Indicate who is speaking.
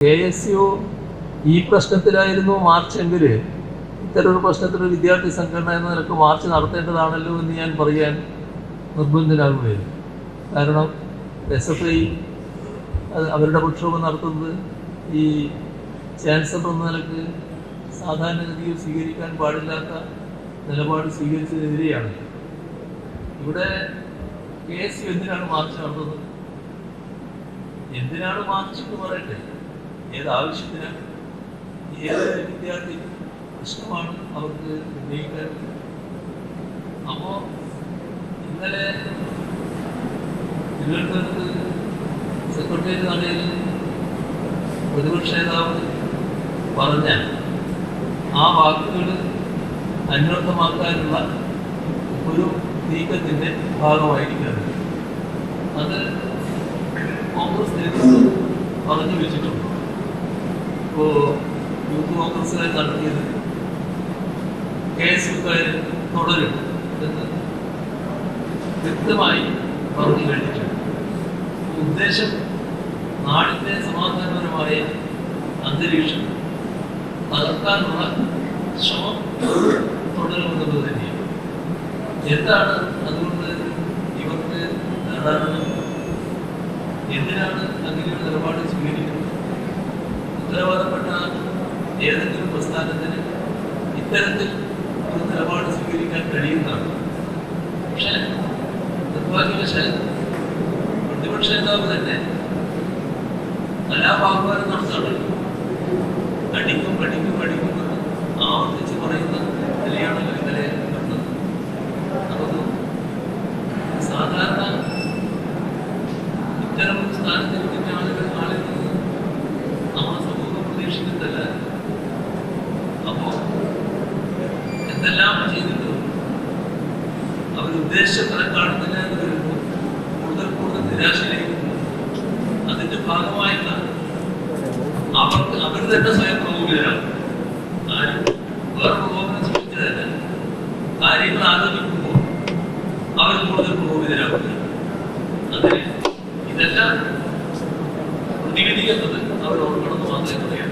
Speaker 1: K S U ഈ പ്രശ്നത്തിലായിരുന്നു മാർച്ചെങ്കിൽ ഇത്തരമൊരു പ്രശ്നത്തിൽ വിദ്യാർത്ഥി സംഘടന എന്ന നിലയ്ക്ക് മാർച്ച് നടത്തേണ്ടതാണല്ലോ എന്ന് ഞാൻ പറയാൻ നിർബന്ധനാകുകയാണ് കാരണം എസ് എഫ് ഐ അവരുടെ പ്രക്ഷോഭം നടത്തുന്നത് ഈ ചാൻസലർ എന്ന നിലയ്ക്ക് സാധാരണഗതിയിൽ സ്വീകരിക്കാൻ പാടില്ലാത്ത നിലപാട് സ്വീകരിച്ചതിനെതിരെയാണ്. ഇവിടെ കെ എസ് യു എന്തിനാണ് മാർച്ച് നടത്തുന്നത്? എന്തിനാണ് മാർച്ച് എന്ന് പറയട്ടെ? ഏത് ആവശ്യത്തിനാണ് ഏത് വിദ്യാർത്ഥി പ്രശ്നമാണ് അവർക്ക് ഉന്നയിക്കാൻ അപ്പോ ഇന്നലെ തിരുവനന്തപുരത്ത് സെക്രട്ടേറിയറ്റ് നടയിൽ പ്രതിപക്ഷ നേതാവ് പറഞ്ഞ ആ വാക്കുകൾ അന്വർത്ഥമാക്കാനുള്ള ഒരു നീക്കത്തിന്റെ ഭാഗമായിരിക്കുന്നത് അത് കോൺഗ്രസ് നേതൃത്വം പറഞ്ഞു വെച്ചിട്ടുണ്ട്. ഇപ്പോ യൂത്ത് കോൺഗ്രസ്സുകാർ നടത്തിയത് കെ എസ് യുക്കാർ തുടരും എന്ന് വ്യക്തമായി പറഞ്ഞു കഴിഞ്ഞിട്ടുണ്ട്. ഉദ്ദേശം നാടിന്റെ സമാധാനപരമായ അന്തരീക്ഷം തകർക്കാനുള്ള ശ്രമം തുടരുമെന്നുള്ളത് തന്നെയാണ്. എന്താണ് അതുകൊണ്ട് ഇവർക്ക് നേടാനുള്ളത് എന്തിനാണ് അങ്ങനെയുള്ള നിലപാട് സ്വീകരിക്കുന്നത്? ഉത്തരവാദപ്പെട്ട ഏതെങ്കിലും പ്രസ്ഥാനത്തിന് ഇത്തരത്തിൽ ഒരു നിലപാട് സ്വീകരിക്കാൻ കഴിയുന്നതാണ്. പക്ഷേ നിർഭാഗ്യവശാൽ പ്രതിപക്ഷ നേതാവ് തന്നെ കലാപാഹ്വാനം നടത്താറുണ്ട് അടിക്കും പഠിക്കും പഠിക്കും ആവർത്തിച്ച് പറയുന്ന നിലയാണല്ലോ ഇന്നലെ നടന്നത്. അതൊന്നും സാധാരണ ഇത്തരം സ്ഥാനത്തിരിക്കുന്ന ആളുകൾ നമ്മുടെ പ്രതീക്ഷിക്കുന്നതല്ല അപ്പോ എന്തെല്ലാം ചെയ്തിട്ടും അവർ കാണുന്നില്ല എന്ന് വരുമ്പോൾ കൂടുതൽ കൂടുതൽ നിരാശയിലേക്ക് അതിന്റെ ഭാഗമായിട്ടാണ്. അവർക്ക് അവർ തന്നെ സ്വയം പ്രകോപിതരാകും ആരും കാര്യങ്ങൾ ആലോചിക്കുമ്പോൾ അവർ കൂടുതൽ പ്രകോപിതരാകുക അതിന് ഇതെല്ലാം പ്രതിവിധിക്കുന്നത് അവർ ഓർക്കണമെന്ന് മാത്രമേ പറയാം